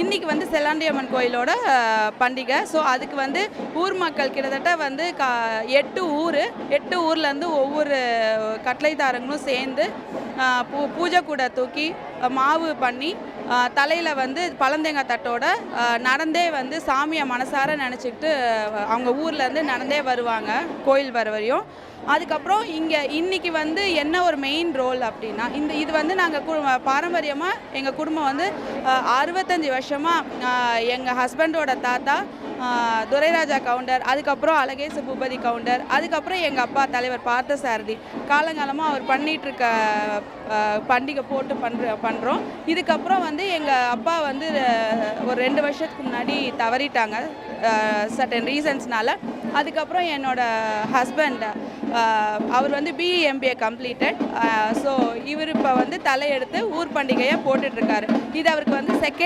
இன்றைக்கி வந்து செல்லாண்டியம்மன் கோயிலோட பண்டிகை. ஸோ அதுக்கு வந்து ஊர் மக்கள் கிட்டத்தட்ட வந்து கா எட்டு ஊர் எட்டு ஊர்லேருந்து ஒவ்வொரு கட்டளைதாரங்களும் சேர்ந்து பூ பூஜை கூட தூக்கி மாவு பண்ணி தலையில் வந்து பழந்தேங்காய் தட்டோட நடந்தே வந்து சாமியை மனசார நினச்சிக்கிட்டு அவங்க ஊர்லேருந்து நடந்தே வருவாங்க கோயில் வர வரையும். அதுக்கப்புறம் இங்கே இன்னைக்கு வந்து என்ன ஒரு மெயின் ரோல் அப்படின்னா இந்த இது வந்து நாங்கள் கு பாரம்பரியமாக எங்கள் குடும்பம் வந்து அறுபத்தஞ்சி அறுபத்தஞ்சு வருஷமாக எங்கள் ஹஸ்பண்டோட தாத்தா துரைராஜா கவுண்டர் அதுக்கப்புறம் அழகேசு பூபதி கவுண்டர் அதுக்கப்புறம் எங்கள் அப்பா தலைவர் பார்த்த சாரதி காலங்காலமாக அவர் பண்ணிகிட்ருக்க இருக்க பண்டிகை போட்டு பண்ணுற பண்ணுறோம் இதுக்கப்புறம் வந்து எங்கள் அப்பா வந்து ஒரு ரெண்டு வருஷத்துக்கு முன்னாடி தவறிட்டாங்க சர்டன் ரீசன்ஸ்னால அதுக்கப்புறம் என்னோட ஹஸ்பண்ட் அவர் வந்து பிஇ எம்பிஏ கம்ப்ளீட்டட் ஸோ இவர் இப்போ வந்து தலையெடுத்து ஊர் பண்டிகையை போட்டுட்ருக்காரு. இது அவருக்கு வந்து செகண்ட்